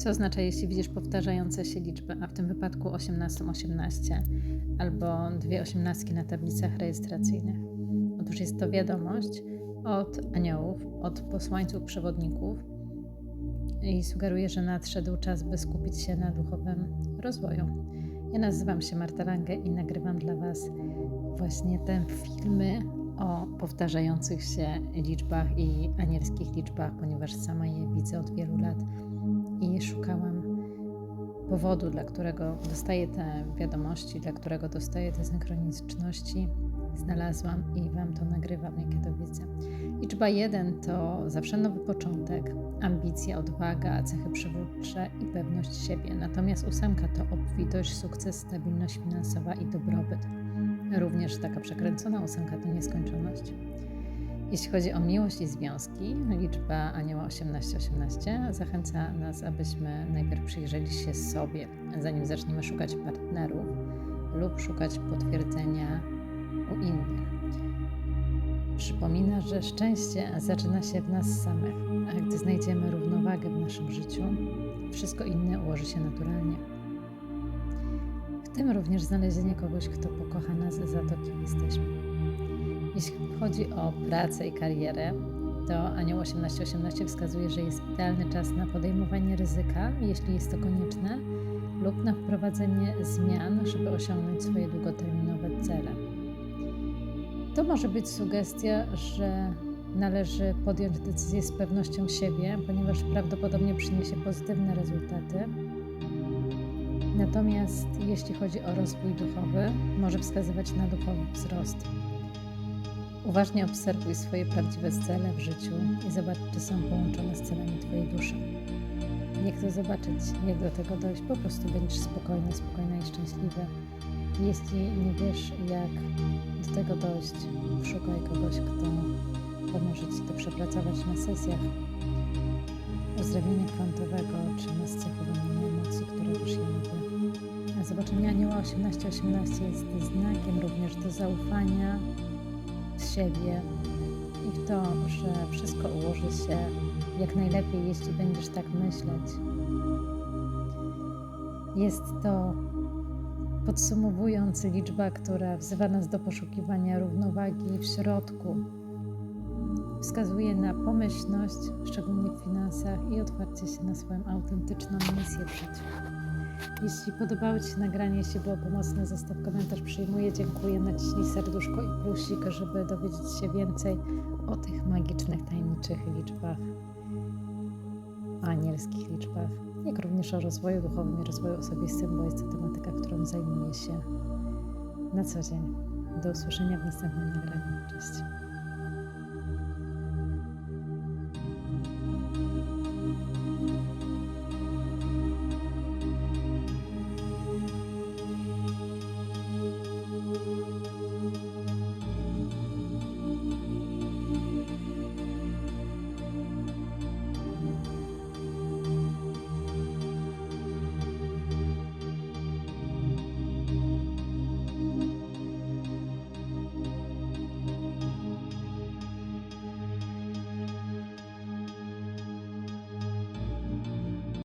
Co oznacza, jeśli widzisz powtarzające się liczby, a w tym wypadku 18, 18 albo dwie osiemnastki na tablicach rejestracyjnych? Otóż jest to wiadomość od aniołów, od posłańców przewodników i sugeruje, że nadszedł czas, by skupić się na duchowym rozwoju. Ja nazywam się Marta Lange i nagrywam dla Was właśnie te filmy o powtarzających się liczbach i anielskich liczbach, ponieważ sama je widzę od wielu lat i szukałam powodu, dla którego dostaję te wiadomości, dla którego dostaję te synchroniczności. Znalazłam i Wam to nagrywam, jakie to widzę. Liczba 1 to zawsze nowy początek, ambicja, odwaga, cechy przywódcze i pewność siebie. Natomiast ósemka to obfitość, sukces, stabilność finansowa i dobrobyt. Również taka przekręcona ósemka to nieskończoność. Jeśli chodzi o miłość i związki, liczba anioła 1818 zachęca nas, abyśmy najpierw przyjrzeli się sobie, zanim zaczniemy szukać partnerów lub szukać potwierdzenia u innych. Przypomina, że szczęście zaczyna się w nas samych, a gdy znajdziemy równowagę w naszym życiu, wszystko inne ułoży się naturalnie. W tym również znalezienie kogoś, kto pokocha nas za to, kim jesteśmy. Jeśli chodzi o pracę i karierę, to Anioł 1818 wskazuje, że jest idealny czas na podejmowanie ryzyka, jeśli jest to konieczne, lub na wprowadzenie zmian, żeby osiągnąć swoje długoterminowe cele. To może być sugestia, że należy podjąć decyzję z pewnością siebie, ponieważ prawdopodobnie przyniesie pozytywne rezultaty. Natomiast jeśli chodzi o rozwój duchowy, może wskazywać na duchowy wzrost. Uważnie obserwuj swoje prawdziwe cele w życiu i zobacz, czy są połączone z celami Twojej duszy. Nie chcę zobaczyć, jak do tego dojść, po prostu będziesz spokojny, spokojna i szczęśliwy. Jeśli nie wiesz, jak do tego dojść, szukaj kogoś, kto pomoże Ci to przepracować na sesjach uzdrawiania kwantowego czy na scechowania emocji, które lubię. Zobaczenie Anioła 1818 jest znakiem również do zaufania w siebie i w to, że wszystko ułoży się jak najlepiej, jeśli będziesz tak myśleć. Jest to podsumowując liczba, która wzywa nas do poszukiwania równowagi w środku. Wskazuje na pomyślność, szczególnie w finansach i otwarcie się na swoją autentyczną misję w życiu. Jeśli podobało Ci się nagranie, jeśli było pomocne, zostaw komentarz, przyjmuję, dziękuję, naciśnij serduszko i plusik, żeby dowiedzieć się więcej o tych magicznych, tajemniczych liczbach, anielskich liczbach, jak również o rozwoju duchowym i rozwoju osobistym, bo jest to tematyka, którą zajmuję się na co dzień. Do usłyszenia w następnym nagraniu. Cześć.